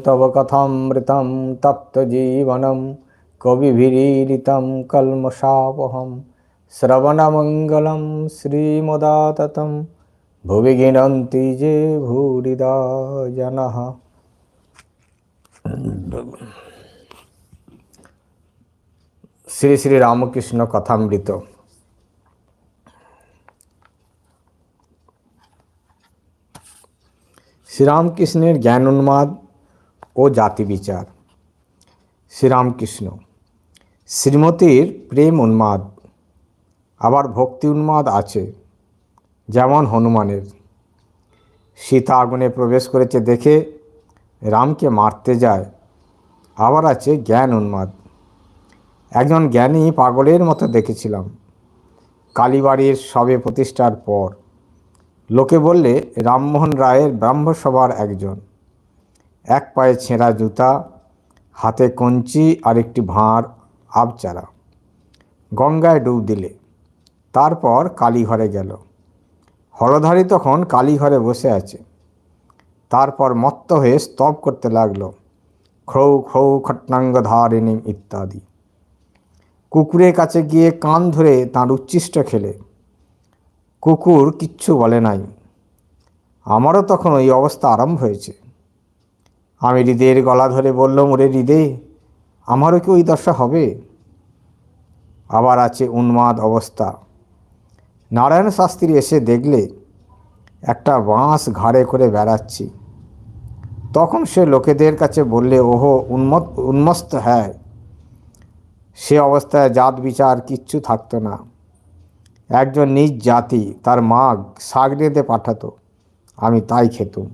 ॐ तव कथामृतं तप्तजीवनं कविभिरीडितं कल्मषापहं श्रवणमङ्गलं श्रीमुदाततं भुवि गिनन्ति जे भूरिदा जनः শ্রী শ্রী রামকৃষ্ণ কথামৃত শ্রীরামকৃষ্ণের জ্ঞান উন্মাদ ও জাতি বিচার শ্রীরামকৃষ্ণ শ্রীমতীর প্রেম উন্মাদ, আবার ভক্তি উন্মাদ আছে, যেমন হনুমানের। সীতা আগুনে প্রবেশ করেছে দেখে রামকে মারতে যায়, আবার আছে জ্ঞান উন্মাদ। একজন জ্ঞানী পাগলের মতো দেখেছিলাম, কালীবাড়ির সবে প্রতিষ্ঠার পর। লোকে বললে, রামমোহন রায়ের ব্রাহ্মসভার একজন। এক পায়ে ছেঁড়া জুতা, হাতে কঞ্চি আর একটি ভাঁড় আবচারা। গঙ্গায় ডুব দিলে। তারপর কালীঘরে গেল। হলধারী তখন কালীঘরে বসে আছে। তারপর মত্ত হয়ে স্তব করতে লাগল। খ্রৌ খ্রৌ খট্টাঙ্গ ধারিণী ইত্যাদি। কুকুরের কাছে গিয়ে কান ধরে তাঁর উচ্ছিষ্ট খেলে। কুকুর কিচ্ছু বলে নাই। আমারও তখন ওই অবস্থা আরম্ভ হয়েছে। আমি হৃদের গলা ধরে বললাম, ওরে হৃদে আমারও কি ওই দশা হবে? আবার আছে উন্মাদ অবস্থা। নারায়ণ শাস্ত্রী এসে দেখলে, একটা বাঁশ ঘাড়ে করে বেড়াচ্ছি। তখন সে লোকেদের কাছে বললে, ওহো, উন্মত, উন্মস্ত হ্যাঁ সে অবস্থায় জাত বিচার কিচ্ছু থাকতো না। একজন নিজ জাতি, তার মাগ শাক পাঠাতো। আমি তাই খেতুম।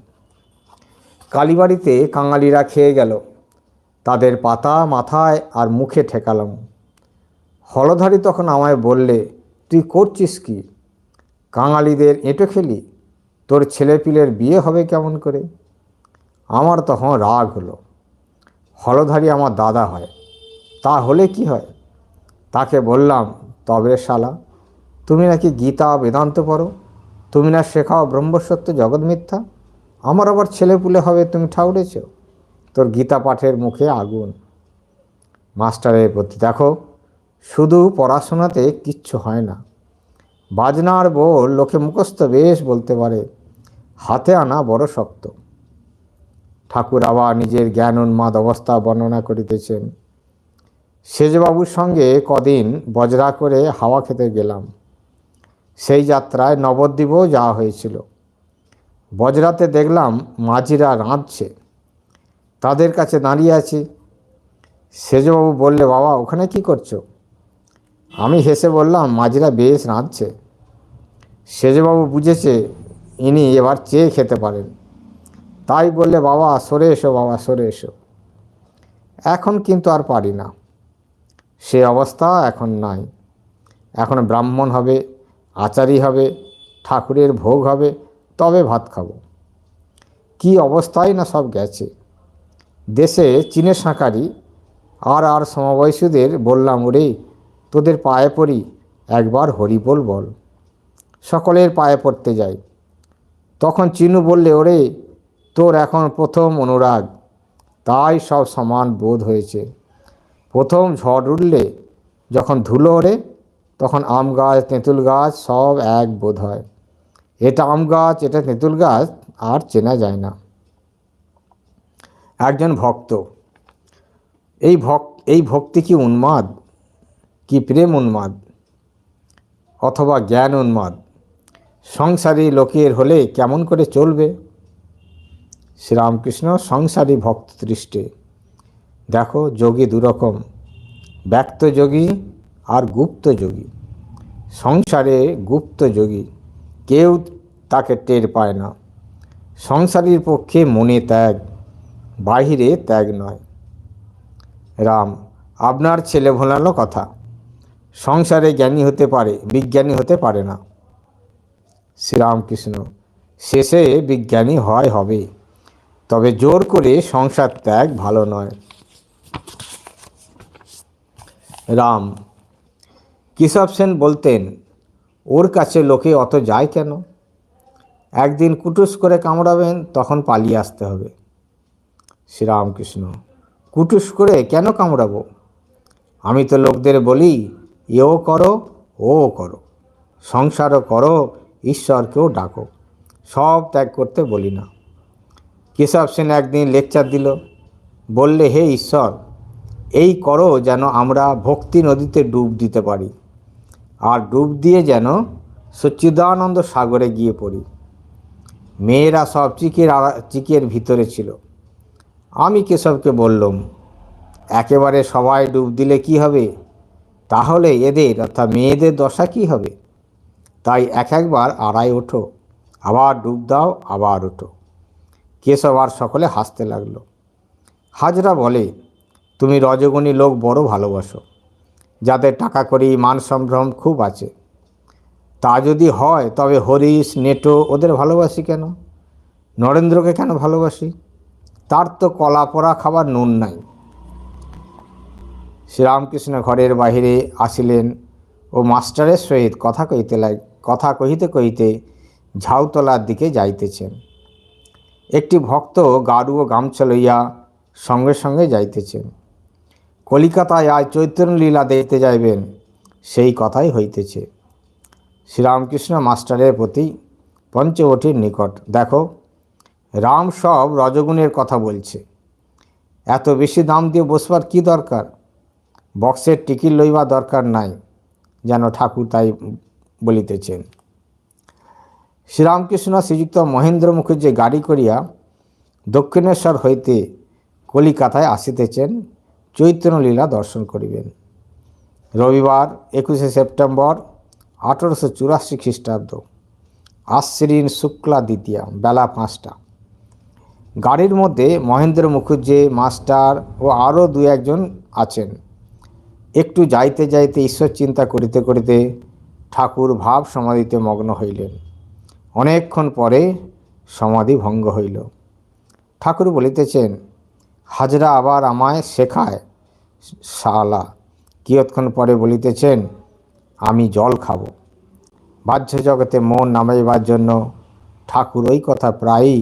কালীবাড়িতে কাঙালিরা খেয়ে গেল। তাদের পাতা মাথায় আর মুখে ঠেকালাম। হলধারী তখন আমায় বললে, তুই করছিস কি? কাঙালিদের এঁটো খেলি তোর ছেলেপিলের বিয়ে হবে কেমন করে? আমার তখন রাগ হলো। হলধারী আমার দাদা হয়। তা হলে কি হয়? তাকে বললাম, তবে শালা, তুমি নাকি গীতা বেদান্ত পড়ো? তুমি না শেখাও ব্রহ্মসত্য জগৎ মিথ্যা? আমার আবার ছেলেপুলে হবে, তুমি ঠাউরেছ তোর গীতা পাঠের মুখে আগুন। মাস্টারের প্রতি, দেখো, শুধু পড়াশোনাতে কিচ্ছু হয় না। বাজনার বোল লোকে মুখস্থ বেশ বলতে পারে, হাতে আনা বড় শক্ত। ঠাকুর আবার নিজের জ্ঞান উন্মাদ অবস্থা বর্ণনা করিতেছেন। সেজবাবুর সঙ্গে কদিন বজরা করে হাওয়া খেতে গেলাম। সেই যাত্রায় নবদ্বীপও যাওয়া হয়েছিল। বজরাতে দেখলাম মাঝিরা রাঁধছে। তাদের কাছে দাঁড়িয়ে আছি। সেজবাবু বললে, বাবা, ওখানে কি করছ? আমি হেসে বললাম, মাঝিরা বেশ রাঁধছে। সেজবাবু বুঝেছে ইনি এবার চেয়ে খেতে পারেন। তাই বললে, বাবা, সরে এসো, বাবা, সরে এসো। এখন কিন্তু আর পারি না। সে অবস্থা এখন নাই। এখন ব্রাহ্মণ হবে, আচারি হবে, ঠাকুরের ভোগ হবে তবে ভাত খাব। কি অবস্থায় না সব গেছে? দেশে চীনের সাঁকারি আর আর সমবয়সীদের বললাম, ওরে, তোদের পায়ে পড়ি, একবার হরিবোল বল। সকলের পায়ে পড়তে যাই। তখন চিনু বললে, ওরে, তোর এখন প্রথম অনুরাগ। তাই সব সমান বোধ হয়েছে। প্রথম ঝড় উঠলে যখন ধুলো ওড়ে, তখন আম গাছ, তেঁতুল গাছ সব এক বোধ হয়। এটা আম গাছ, এটা তেঁতুল গাছ, আর চেনা যায় না। একজন ভক্ত, এই ভক, এই ভক্তি কি উন্মাদ? কি প্রেম উন্মাদ? অথবা জ্ঞান উন্মাদ? সংসারী লোকের হলে কেমন করে চলবে? শ্রীরামকৃষ্ণ সংসারী ভক্ত দৃষ্টে, দেখো যোগী দুরকম, ব্যক্ত যোগী আর গুপ্ত যোগী। সংসারে গুপ্ত যোগী কেউ তাকে টের পায় না। সংসারীর পক্ষে মনে ত্যাগ, বাহিরে ত্যাগ নয়। রাম, আপনার ছেলে ভোলানো কথা। সংসারে জ্ঞানী হতে পারে, বিজ্ঞানী হতে পারে না। শ্রীরামকৃষ্ণ, শেষে বিজ্ঞানী হয় হবে। তবে জোর করে সংসার ত্যাগ ভালো নয়। রাম কেশব সেন বলতেন ওর কাছে লোকে অত যায় কেন? একদিন কুটুস করে কামড়াবেন, তখন পালিয়ে আসতে হবে। শ্রীরামকৃষ্ণ, কুটুস করে কেন কামড়াবো? আমি তো লোকদের বলি, এও করো, ও করো। সংসারও করো, ঈশ্বরকেও ডাকো। সব ত্যাগ করতে বলি না। কেশব সেন একদিন লেকচার দিল, বললে, হে ঈশ্বর, এই করো যেন আমরা ভক্তি নদীতে ডুব দিতে পারি। আর ডুব দিয়ে যেন সচ্চিদানন্দ সাগরে গিয়ে পড়ি। মেয়েরা সব চিকের চিকের ভিতরে ছিল। আমি কেশবকে বললাম, একেবারে সবাই ডুব দিলে কি হবে? তাহলে এদের অর্থাৎ মেয়েদের দশা কি হবে? তাই এক একবার আড়াই ওঠো, আবার ডুব দাও, আবার ওঠো। কেশব আর সকলে হাসতে লাগল। হাজরা বলে, তুমি রজগুণী লোক বড় ভালোবাসো। যাদের টাকা করি মান সম্ভ্রম খুব আছে। তা যদি হয়, তবে হরিশ, নেটো ওদের ভালোবাসি কেন? নরেন্দ্রকে কেন ভালোবাসি? তার তো কলা পোড়া খাবার নুন নাই। শ্রীরামকৃষ্ণ ঘরের বাহিরে আসিলেন ও মাস্টারের সহিত কথা কইতে লাগ কথা কহিতে কহিতে ঝাউতলার দিকে যাইতেছেন। একটি ভক্ত গাড়ু ও গামছা লইয়া সঙ্গে সঙ্গে যাইতেছেন। কলিকাতায় আজ চৈতন্য লীলা দেখতে যাইবেন, সেই কথাই হইতেছে। শ্রীরামকৃষ্ণ মাস্টারের প্রতি পঞ্চবটির নিকট, দেখো, রাম সব রজগুণের কথা বলছে। এত বেশি দাম দিয়ে বসবার কি দরকার? বক্সের টিকিট লইবা দরকার নাই, যেন ঠাকুর তাই বলিতেছেন। শ্রীরামকৃষ্ণ শ্রীযুক্ত মহেন্দ্র মুখুজ্জে গাড়ি করিয়া দক্ষিণেশ্বর হইতে কলিকাতায় আসিতেছেন। চৈতন্যলীলা দর্শন করিবেন। রবিবার একুশে সেপ্টেম্বর আঠেরোশো চুরাশি খ্রিস্টাব্দ। আশ্বিন শুক্লা দ্বিতীয়া, বেলা পাঁচটা। গাড়ির মধ্যে মহেন্দ্র মুখুজ্জে, মাস্টার ও আরও দু একজন আছেন। একটু যাইতে যাইতে ঈশ্বর চিন্তা করিতে করিতে ঠাকুর ভাব সমাধিতে মগ্ন হইলেন। অনেকক্ষণ পরে সমাধি ভঙ্গ হইল। ঠাকুর বলিতেছেন হাজরা আবার আমায় শেখায়, শালা। কিয়ৎক্ষণ পরে বলিতেছেন, আমি জল খাব। বাহ্য জগতে মন নামাইবার জন্য ঠাকুর ওই কথা প্রায়ই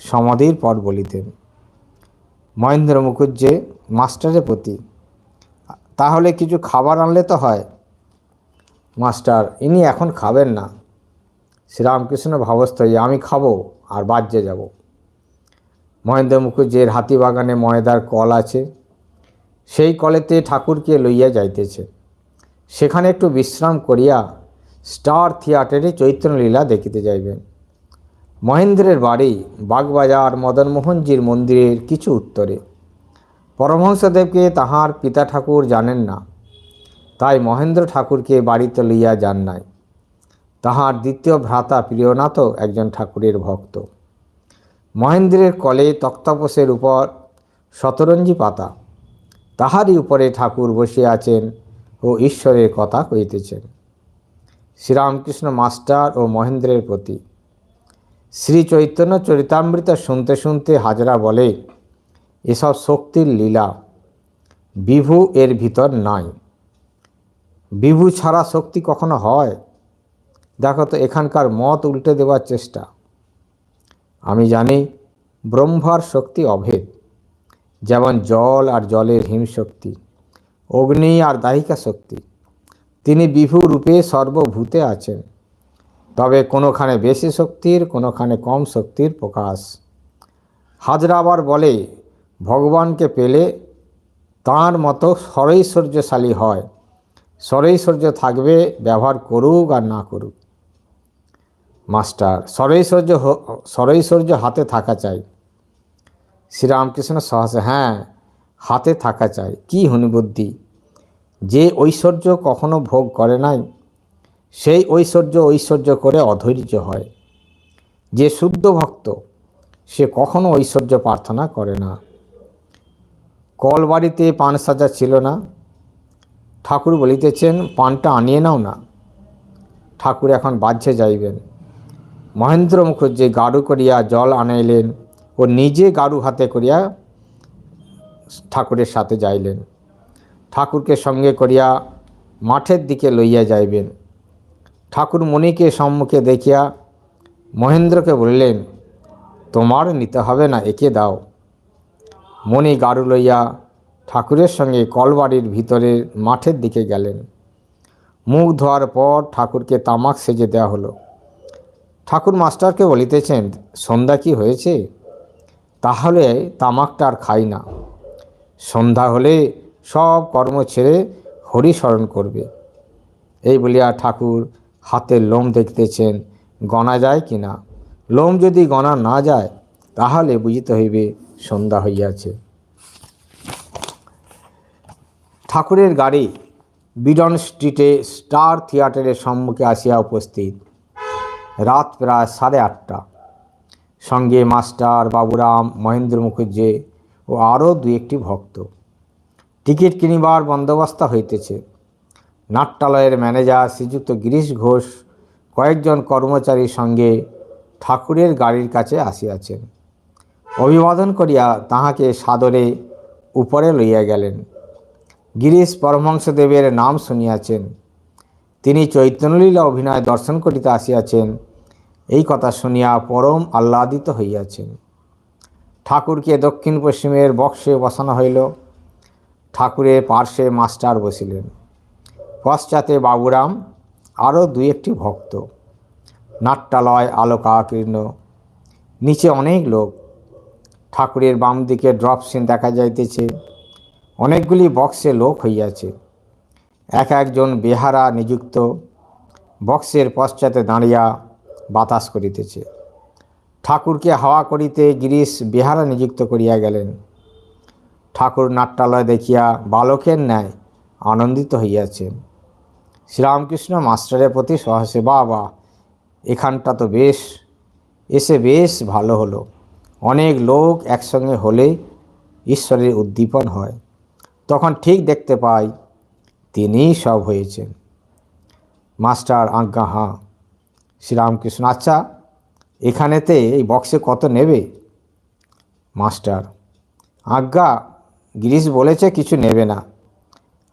সমাধির পর বলিতেন। মহেন্দ্র মুখুজ্জে, মাস্টারের প্রতি, তাহলে কিছু খাবার আনলে তো হয়? মাস্টার, ইনি এখন খাবেন না। শ্রীরামকৃষ্ণ ভাবস্থ আমি খাব আর বাজ্যে যাব। মহেন্দ্র মুখুজ্জের হাতিবাগানে ময়দার কল আছে, সেই কলেতে ঠাকুরকে লইয়া যাইতেছে। সেখানে একটু বিশ্রাম করিয়া স্টার থিয়েটারে চৈত্রলীলা দেখিতে যাইবেন। মহেন্দ্রের বাড়ি বাগবাজার মদনমোহনজির মন্দিরের কিছু উত্তরে। পরমহংসদেবকে তাহার পিতা ঠাকুর জানেন না, তাই মহেন্দ্র ঠাকুরকে বাড়িতে লইয়া যান নাই। তাহার দ্বিতীয় ভ্রাতা প্রিয়নাথও একজন ঠাকুরের ভক্ত। মহেন্দ্রের কলে তক্তাপোষের উপর শতরঞ্জি পাতা। তাহারই উপরে ঠাকুর বসিয়া আছেন ও ঈশ্বরের কথা কইতেছেন শ্রীরামকৃষ্ণ মাস্টার ও মহেন্দ্রের প্রতি। শ্রী চৈতন্য চরিতামৃত শুনতে শুনতে হাজরা বলে, এসব শক্তির লীলা বিভু এর ভিতর নাই। বিভু ছাড়া শক্তি কখনো হয়? দেখো তো, এখানকার মত উল্টে দেওয়ার চেষ্টা। আমি জানি ব্রহ্মার শক্তি অভেদ, যেমন জল আর জলের হিমশক্তি অগ্নি আর দাহিকা শক্তি। তিনি বিভু রূপে সর্বভূতে আছেন, তবে কোনোখানে বেশি শক্তির, কোনোখানে কম শক্তির প্রকাশ। হাজরাবার বলে, ভগবানকে পেলে তাঁর মতো সরৈশ্বর্যশালী হয়, সরৈশ্বর্য থাকবে, ব্যবহার করুক আর না করুক। মাস্টার সরৈশ্বর্য সরৈশ্বর্য হাতে থাকা চাই। শ্রীরামকৃষ্ণ সহসে হ্যাঁ হাতে থাকা চাই। কি হনুবুদ্ধি? যে ঐশ্বর্য কখনো ভোগ করে নাই, সেই ঐশ্বর্য ঐশ্বর্য করে অধৈর্য হয়। যে শুদ্ধ ভক্ত, সে কখনো ঐশ্বর্য প্রার্থনা করে না। কল বাড়িতে পান সাজা ছিল না। ঠাকুর বলিতেছেন, পানটা আনিয়ে নাও না। ঠাকুর এখন বাহ্যে যাইবেন। মহেন্দ্র মুখুজ্জে গাড়ু করিয়া জল আনাইলেন ও নিজে গাড়ু হাতে করিয়া ঠাকুরের সাথে যাইলেন। ঠাকুরকে সঙ্গে করিয়া মাঠের দিকে লইয়া যাইবেন। ঠাকুর মণিকে সম্মুখে দেখিয়া মহেন্দ্রকে বললেন, তোমার নিতে হবে না, একে দাও। মণি গাড়ু লইয়া ঠাকুরের সঙ্গে কলবাড়ির ভিতরের মাঠের দিকে গেলেন। মুখ ধোয়ার পর ঠাকুরকে তামাক সেজে দেওয়া হলো। ঠাকুর মাস্টারকে বলিতেছেন, সন্ধ্যা কি হয়েছে? তাহলে তামাকটা আর খাই না। সন্ধ্যা হলে সব কর্ম ছেড়ে হরি স্মরণ করবে। এই বলিয়া ঠাকুর হাতের লোম দেখিতেছেন, গণা যায় কি না? লোম যদি গণা না যায়, তাহলে বুঝিতে হইবে সন্ধ্যা হইয়াছে। ঠাকুরের গাড়ি বিডন স্ট্রিটে স্টার থিয়েটারের সম্মুখে আসিয়া উপস্থিত। রাত প্রায় সাড়ে আটটা। সঙ্গে মাস্টার বাবুরাম মহেন্দ্র মুখুজ্জে ও আরও দু একটি ভক্ত। টিকিট কিনিবার বন্দোবস্ত হইতেছে। নাট্যালয়ের ম্যানেজার শ্রীযুক্ত গিরিশ ঘোষ কয়েকজন কর্মচারীর সঙ্গে ঠাকুরের গাড়ির কাছে আসিয়াছেন। অভিবাদন করিয়া তাহাকে সাদরে উপরে লইয়া গেলেন। গিরিশ পরমহংসদেবের নাম শুনিয়াছেন। তিনি চৈতন্যলীলা অভিনয় দর্শন করিতে আসিয়াছেন। এই কথা শুনিয়া পরম আহ্লাদিত হইয়াছেন। ঠাকুরকে দক্ষিণ পশ্চিমের বক্সে বসানো হইল। ঠাকুরের পার্শ্বে মাস্টার বসিলেন। পশ্চাতে বাবুরাম, আরও দুই একটি ভক্ত। নাট্যালয় আলোকাকীর্ণ। নিচে অনেক লোক। ঠাকুরের বাম দিকে ড্রপ সিন দেখা যাইতেছে। অনেকগুলি বক্সে লোক হইয়াছে। এক একজন বেহারা নিযুক্ত বক্সের পশ্চাতে দাঁড়িয়া বাতাস করিতেছে। ঠাকুরকে হাওয়া করিতে গিরিশ বেহারা নিযুক্ত করিয়া গেলেন। ঠাকুর নাট্যালয় দেখিয়া বালকের ন্যায় আনন্দিত হইয়াছেন। শ্রীরামকৃষ্ণ মাস্টারের প্রতি সহসে, বাবা, এখানটা তো বেশ, এসে বেশ ভালো হলো। অনেক লোক একসঙ্গে হলে ঈশ্বরের উদ্দীপন হয়। তখন ঠিক দেখতে পাই তিনিই সব হয়েছেন। মাস্টার আজ্ঞা হাঁ শ্রীরামকৃষ্ণ। আচ্ছা এখানেতে এই বক্সে কত নেবে? মাস্টার, আজ্ঞা গিরিশ বলেছে কিছু নেবে না।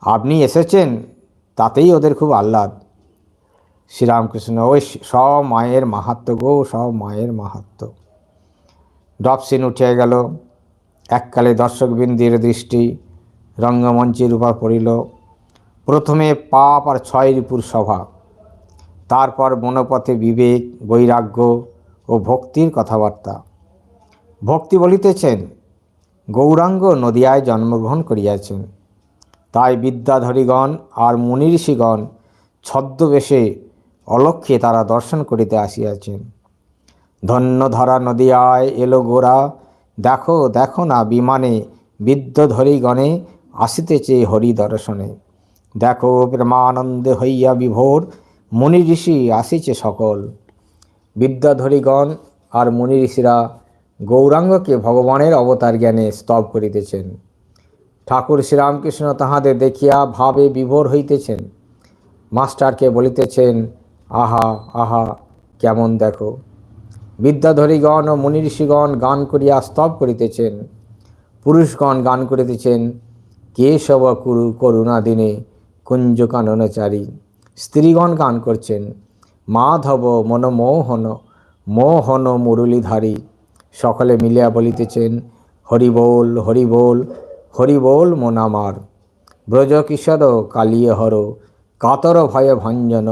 আপনি এসেছেন, তাতেই ওদের খুব আহ্লাদ। শ্রীরামকৃষ্ণ, ওই সব মায়ের মাহাত্ম গো, সব মায়ের মাহাত্ম। ডপসিন উঠে গেল। এককালে দর্শকবৃন্দির দৃষ্টি রঙ্গমঞ্চের উপর পড়িল। প্রথমে পাপ আর ছয় রিপুর সভা, তারপর বনপথে বিবেক, বৈরাগ্য ও ভক্তির কথাবার্তা। ভক্তি বলিতেছেন, গৌরাঙ্গ নদিয়ায় জন্মগ্রহণ করিয়াছেন। তাই বিদ্যাধরীগণ আর মুনি ঋষিগণ ছদ্মবেশে অলক্ষ্যে তারা দর্শন করিতে আসিয়াছেন। ধন্য ধরা নদিয়ায় এলো গোরা, দেখো দেখো না বিমানে বিদ্যধরীগণে আসিতেছে হরি দর্শনে দেখো প্রেমানন্দে হইয়া বিভোর, মুনি ঋষি আসিছে সকল। বিদ্যাধরীগণ আর মুনি ঋষিরা গৌরাঙ্গকে ভগবানের অবতার জ্ঞানে স্তব করিতেছেন। ঠাকুর শ্রীরামকৃষ্ণ তাহাদের দেখিয়া ভাবে বিভোর হইতেছেন। মাস্টারকে বলিতেছেন, আহা আহা, কেমন দেখো। বিদ্যাধরীগণ ও মুনি ঋষিগণ গান করিয়া স্তব করিতেছেন। পুরুষগণ গান করিতেছেন, কেশব কুরু করুণা দিনে কুঞ্জ কাননচারী স্ত্রীগণ গান করছেন, মাধব মনমোহন, মোহন মুরলীধারী। সকলে মিলিয়া বলিতেছেন, হরিবোল হরিবোল হরিবোল মন আমার। ব্রজ কিশোর কালিয়ে হর কাতর ভয় ভঞ্জন।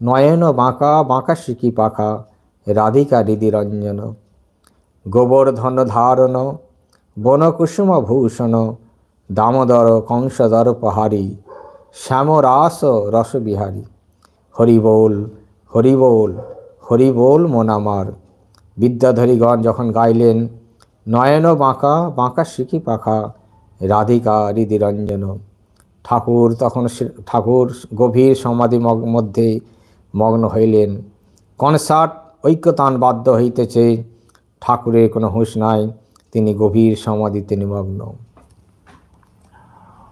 নয়ন বাঁকা বাঁকা শিকি পাখা, রাধিকা হৃদি রঞ্জন। গোবর্ধন ধারণ, বনকুসুম ভূষণ, দামোদর কংসদর পাহাড়ি। শ্যামরাস রসবিহারী। হরিবোল হরিবোল হরিবোল মন আমার। বিদ্যাধরীগণ যখন গাইলেন, নয়ন বাঁকা বাঁকা শিখি পাখা, রাধিকা হৃদিরঞ্জন। ঠাকুর তখন ঠাকুর গভীর সমাধি মধ্যে মগ্ন হইলেন। কনসার্ট ঐক্যতান বাধ্য হইতেছে। ঠাকুরের কোনো হুঁশ নাই, তিনি গভীর সমাধিতে নিমগ্ন।